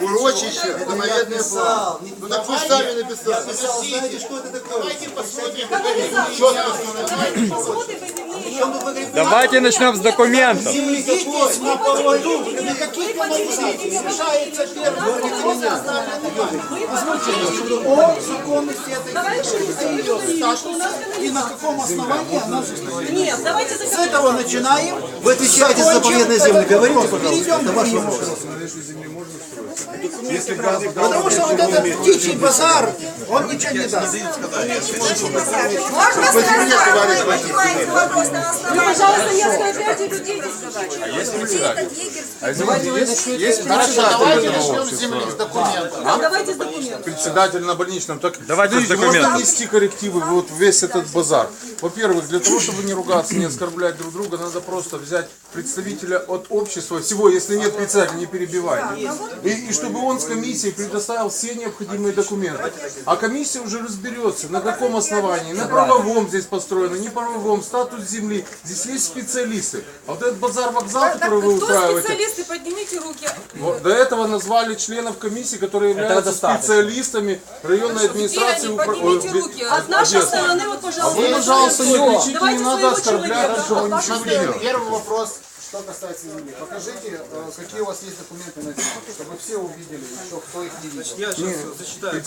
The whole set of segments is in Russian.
Урочище, заповедный план. Ну так вы сами написали. Знаете, что это такое? Давайте посмотрим, четко Давайте начнем с документов. Земледельность на поводу. На каких решается первое о законности этой ее статуса и на каком основании она существует. Нет, давайте С этого начинаем. Вы отвечаете за заповедные земли. Говорите, пожалуйста. Это ваш вопрос. Потому что вот этот птичий базар, он ничего не даст. Можно сказать, вы вопрос на основании. Пожалуйста, если опять людей Хорошо, давайте начнем с земли, с документов. Давайте с документами. председатель на больничном. Так, Давайте с документом. можно внести коррективы вот весь этот базар? Во-первых, для того, чтобы не ругаться, не оскорблять друг друга, надо просто взять представителя от общества, всего, если нет председателя, не перебивайте. И, и чтобы он с комиссией предоставил все необходимые документы. А комиссия уже разберется, на каком основании, на правовом здесь построено, не правовом, статус земли. Здесь есть специалисты. А вот этот базар-вокзал, который вы устраиваете, специалисты? Поднимите руки. вот, до этого назвали членов комиссии, которые являются специалистами районной администрации. Они Ой, бе- руки. От нашей стороны, вот, пожалуйста. Вы, пожалуйста, не кричите, не Давайте надо оскорблять, От ничего вашей не делал. Первый вопрос, что касается земли. Покажите, э, какие у вас есть документы на землю, чтобы все увидели, еще кто их не видел. Я сейчас зачитаю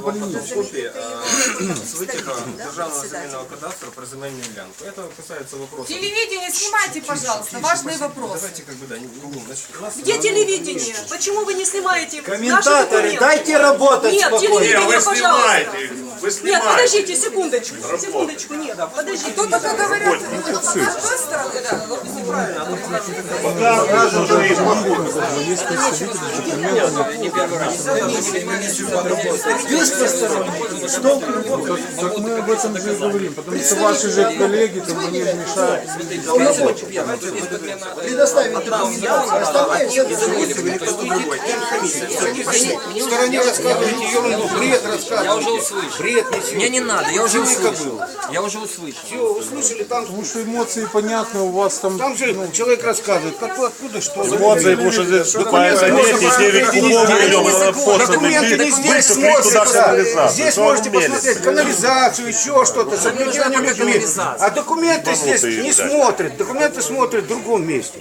больнице. вам копии э, з витяга Державного земельного кадастру про земельную ділянку. Это касается вопроса. Телевидение снимайте, пожалуйста. Важный вопрос. Давайте как бы, да, не, Где телевидение? Почему вы не снимаете Комментаторы, дайте работать Нет, телевидение, пожалуйста. Нет, подождите, секундочку, секундочку, нет, подождите. Кто только говорят, Так мы об этом же и говорим, потому что ваши же коллеги, там они же мешают. Предоставить документацию. Остальные все стороне рассказываете ерунду, бред рассказываете. Я уже услышал. Бред несете. Мне не надо, я уже услышал. Я уже услышал. Все, услышали, там, Потому что эмоции понятны, у вас там... там же человек рассказывает, как, откуда, что. Эмоции, потому что здесь выступает Олег, 9 кубов миллионов Документы не здесь смотрятся. Здесь можете посмотреть канализацию, еще что-то, соблюдение людьми. А документы здесь не смотрят. Документы смотрят в другом месте.